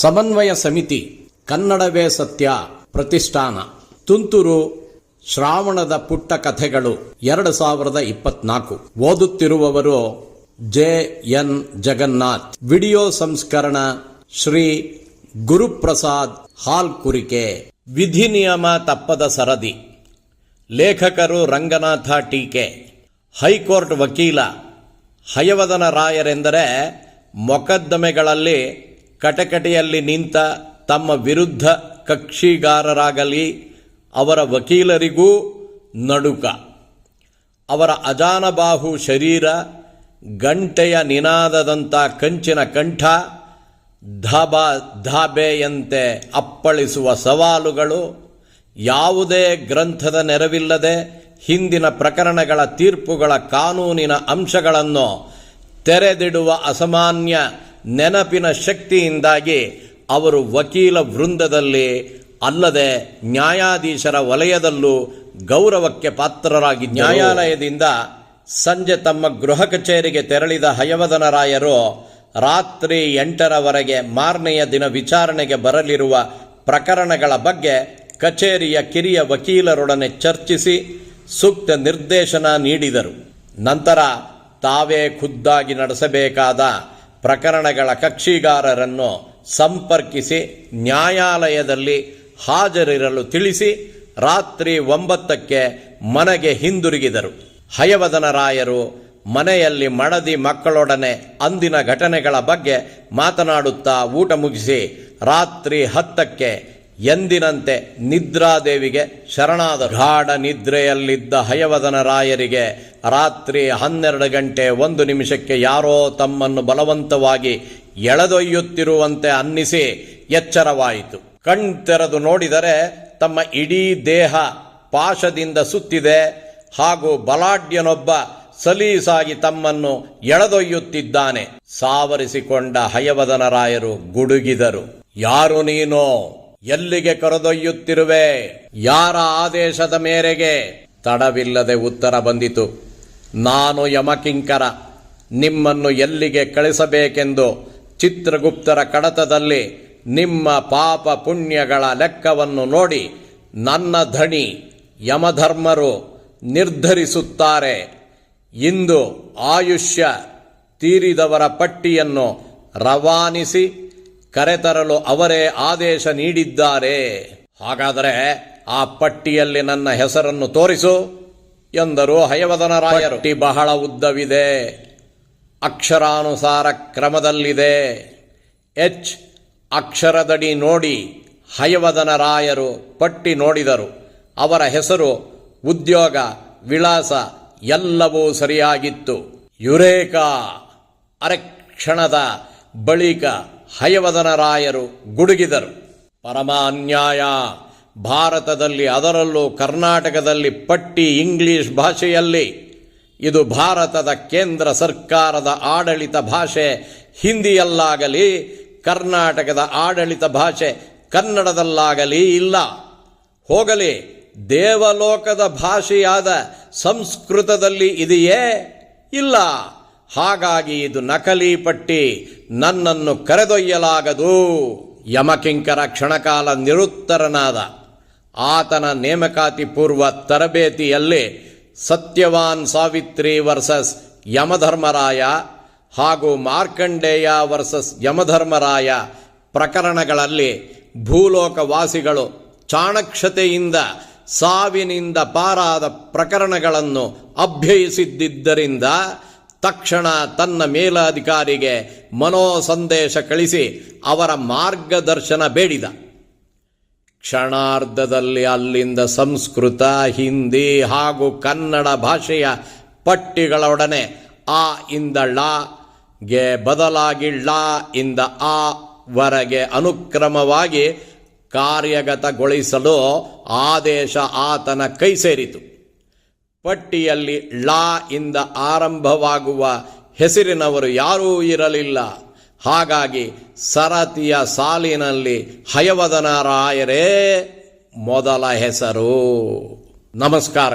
ಸಮನ್ವಯ ಸಮಿತಿ ಕನ್ನಡವೇ ಸತ್ಯ ಪ್ರತಿಷ್ಠಾನ. ತುಂತುರು ಶ್ರಾವಣದ ಪುಟ್ಟ ಕಥೆಗಳು ಎರಡು ಸಾವಿರದ ಇಪ್ಪತ್ನಾಲ್ಕು. ಓದುತ್ತಿರುವವರು ಜೆ ಎನ್ ಜಗನ್ನಾಥ್. ವಿಡಿಯೋ ಸಂಸ್ಕರಣ ಶ್ರೀ ಗುರುಪ್ರಸಾದ್ ಹಾಲ್ ಕುರಿಕೆ ವಿಧಿ ನಿಯಮ ತಪ್ಪದ ಸರದಿ. ಲೇಖಕರು ರಂಗನಾಥ ಟೀಕೆ. ಹೈಕೋರ್ಟ್ ವಕೀಲ ಹಯವದನ ರಾಯರೆಂದರೆ ಮೊಕದ್ದಮೆಗಳಲ್ಲಿ ಕಟಕಟೆಯಲ್ಲಿ ನಿಂತ ತಮ್ಮ ವಿರುದ್ಧ ಕಕ್ಷಿಗಾರರಾಗಲಿ ಅವರ ವಕೀಲರಿಗೂ ನಡುಕ. ಅವರ ಅಜಾನಬಾಹು ಶರೀರ, ಗಂಟೆಯ ನಿನಾದದಂಥ ಕಂಚಿನ ಕಂಠ, ಧಾಬ, ಧಾಬೆಯಂತೆ ಅಪ್ಪಳಿಸುವ ಸವಾಲುಗಳು ಯಾವುದೇ ಗ್ರಂಥದ ನೆರವಿಲ್ಲದೆ ಹಿಂದಿನ ಪ್ರಕರಣಗಳ ತೀರ್ಪುಗಳ ಕಾನೂನಿನ ಅಂಶಗಳನ್ನು ತೆರೆದಿಡುವ ಅಸಾಮಾನ್ಯ ನೆನಪಿನ ಶಕ್ತಿಯಿಂದಾಗಿ ಅವರು ವಕೀಲ ವೃಂದದಲ್ಲಿ ಅಲ್ಲದೆ ನ್ಯಾಯಾಧೀಶರ ವಲಯದಲ್ಲೂ ಗೌರವಕ್ಕೆ ಪಾತ್ರರಾಗಿ ನ್ಯಾಯಾಲಯದಿಂದ ಸಂಜೆ ತಮ್ಮ ಗೃಹ ಕಚೇರಿಗೆ ತೆರಳಿದ ಹಯವದನರಾಯರು ರಾತ್ರಿ ಎಂಟರವರೆಗೆ ಮಾರನೆಯ ದಿನ ವಿಚಾರಣೆಗೆ ಬರಲಿರುವ ಪ್ರಕರಣಗಳ ಬಗ್ಗೆ ಕಚೇರಿಯ ಕಿರಿಯ ವಕೀಲರೊಡನೆ ಚರ್ಚಿಸಿ ಸೂಕ್ತ ನಿರ್ದೇಶನ ನೀಡಿದರು. ನಂತರ ತಾವೇ ಖುದ್ದಾಗಿ ನಡೆಸಬೇಕಾದ ಪ್ರಕರಣಗಳ ಕಕ್ಷಿಗಾರರನ್ನು ಸಂಪರ್ಕಿಸಿ ನ್ಯಾಯಾಲಯದಲ್ಲಿ ಹಾಜರಿರಲು ತಿಳಿಸಿ ರಾತ್ರಿ ಒಂಬತ್ತಕ್ಕೆ ಮನೆಗೆ ಹಿಂದಿರುಗಿದರು. ಹಯವದನರಾಯರು ಮನೆಯಲ್ಲಿ ಮಡದಿ ಮಕ್ಕಳೊಡನೆ ಅಂದಿನ ಘಟನೆಗಳ ಬಗ್ಗೆ ಮಾತನಾಡುತ್ತಾ ಊಟ ಮುಗಿಸಿ ರಾತ್ರಿ ಹತ್ತಕ್ಕೆ ಎಂದಿನಂತೆ ನಿದ್ರಾದೇವಿಗೆ ಶರಣಾದ ಗಾಢ ನಿದ್ರೆಯಲ್ಲಿದ್ದ ಹಯವದನ ರಾಯರಿಗೆ ರಾತ್ರಿ ಹನ್ನೆರಡು ಗಂಟೆ ಒಂದು ನಿಮಿಷಕ್ಕೆ ಯಾರೋ ತಮ್ಮನ್ನು ಬಲವಂತವಾಗಿ ಎಳೆದೊಯ್ಯುತ್ತಿರುವಂತೆ ಅನ್ನಿಸಿ ಎಚ್ಚರವಾಯಿತು. ಕಣ್ತೆರೆದು ನೋಡಿದರೆ ತಮ್ಮ ಇಡೀ ದೇಹ ಪಾಶದಿಂದ ಸುತ್ತಿದೆ ಹಾಗೂ ಬಲಾಢ್ಯನೊಬ್ಬ ಸಲೀಸಾಗಿ ತಮ್ಮನ್ನು ಎಳೆದೊಯ್ಯುತ್ತಿದ್ದಾನೆ. ಸಾವರಿಸಿಕೊಂಡ ಹಯವದನರಾಯರು ಗುಡುಗಿದರು. ಯಾರು ನೀನು? ಎಲ್ಲಿಗೆ ಕರೆದೊಯ್ಯುತ್ತಿರುವೆ? ಯಾರ ಆದೇಶದ ಮೇರೆಗೆ? ತಡವಿಲ್ಲದೆ ಉತ್ತರ ಬಂದಿತು. ನಾನು ಯಮಕಿಂಕರ, ನಿಮ್ಮನ್ನು ಎಲ್ಲಿಗೆ ಕಳಿಸಬೇಕೆಂದು ಚಿತ್ರಗುಪ್ತರ ಕಡತದಲ್ಲಿ ನಿಮ್ಮ ಪಾಪ ಪುಣ್ಯಗಳ ಲೆಕ್ಕವನ್ನು ನೋಡಿ ನನ್ನ ಧಣಿ ಯಮಧರ್ಮರು ನಿರ್ಧರಿಸುತ್ತಾರೆ. ಇಂದು ಆಯುಷ್ಯ ತೀರಿದವರ ಪಟ್ಟಿಯನ್ನು ರವಾನಿಸಿ ಕರೆತರಲು ಅವರೇ ಆದೇಶ ನೀಡಿದ್ದಾರೆ. ಹಾಗಾದರೆ ಆ ಪಟ್ಟಿಯಲ್ಲಿ ನನ್ನ ಹೆಸರನ್ನು ತೋರಿಸು ಎಂದರು ಹಯವದನರಾಯರು. ಪಟ್ಟಿ ಬಹಳ ಉದ್ದವಿದೆ. ಅಕ್ಷರಾನುಸಾರ ಕ್ರಮದಲ್ಲಿದೆ. ಎಚ್ ಅಕ್ಷರದಡಿ ನೋಡಿ ಹಯವದನರಾಯರು ಪಟ್ಟಿ ನೋಡಿದರು. ಅವರ ಹೆಸರು, ಉದ್ಯೋಗ, ವಿಳಾಸ ಎಲ್ಲವೂ ಸರಿಯಾಗಿತ್ತು. ಯುರೇಕಾ ಅರೆಕ್ಷಣದ ಬಳಿಕ ಹಯವದನರಾಯರು ಗುಡುಗಿದರು. ಪರಮ ಅನ್ಯಾಯ ಭಾರತದಲ್ಲಿ, ಅದರಲ್ಲೂ ಕರ್ನಾಟಕದಲ್ಲಿ ಪಟ್ಟಿ ಇಂಗ್ಲಿಷ್ ಭಾಷೆಯಲ್ಲಿ. ಇದು ಭಾರತದ ಕೇಂದ್ರ ಸರ್ಕಾರದ ಆಡಳಿತ ಭಾಷೆ. ಹಿಂದಿಯಲ್ಲಾಗಲಿ, ಕರ್ನಾಟಕದ ಆಡಳಿತ ಭಾಷೆ ಕನ್ನಡದಲ್ಲಾಗಲಿ ಇಲ್ಲ. ಹೋಗಲಿ, ದೇವಲೋಕದ ಭಾಷೆಯಾದ ಸಂಸ್ಕೃತದಲ್ಲಿ ಇದೆಯೇ ಇಲ್ಲ. ಹಾಗಾಗಿ ಇದು ನಕಲಿ ಪಟ್ಟಿ ನನ್ನನ್ನು ಕರೆದೊಯ್ಯಲಾಗದು. ಯಮಕಿಂಕರ ಕ್ಷಣಕಾಲ ನಿರುತ್ತರನಾದ. ಆತನ ನೇಮಕಾತಿ ಪೂರ್ವ ತರಬೇತಿಯಲ್ಲಿ ಸತ್ಯವಾನ್ ಸಾವಿತ್ರಿ ವರ್ಸಸ್ ಯಮಧರ್ಮರಾಯ ಹಾಗೂ ಮಾರ್ಕಂಡೇಯ ವರ್ಸಸ್ ಯಮಧರ್ಮರಾಯ ಪ್ರಕರಣಗಳಲ್ಲಿ ಭೂಲೋಕವಾಸಿಗಳು ಚಾಣಕ್ಷತೆಯಿಂದ ಸಾವಿನಿಂದ ಪಾರಾದ ಪ್ರಕರಣಗಳನ್ನು ಅಭ್ಯಯಿಸಿದ್ದರಿಂದ ತಕ್ಷಣ ತನ್ನ ಮೇಲಾಧಿಕಾರಿಗೆ ಮನೋಸಂದೇಶ ಕಳಿಸಿ ಅವರ ಮಾರ್ಗದರ್ಶನ ಬೇಡಿದ. ಕ್ಷಣಾರ್ಧದಲ್ಲಿ ಅಲ್ಲಿಂದ ಸಂಸ್ಕೃತ, ಹಿಂದಿ ಹಾಗೂ ಕನ್ನಡ ಭಾಷೆಯ ಪಟ್ಟಿಗಳೊಡನೆ ಆ ಇಂದ ಳ ಗೆ ಬದಲಾಗಿ ಳ ಇಂದ ಆ ವರೆಗೆ ಅನುಕ್ರಮವಾಗಿ ಕಾರ್ಯಗತಗೊಳಿಸಲು ಆದೇಶ ಆತನ ಕೈ ಸೇರಿತು. ಪಟ್ಟಿಯಲ್ಲಿ ಳ ಇಂದ ಆರಂಭವಾಗುವ ಹೆಸರಿನವರು ಯಾರೂ ಇರಲಿಲ್ಲ. ಹಾಗಾಗಿ ಸರತಿಯ ಸಾಲಿನಲ್ಲಿ ಹಯವದನರಾಯರೇ ಮೊದಲ ಹೆಸರು. ನಮಸ್ಕಾರ.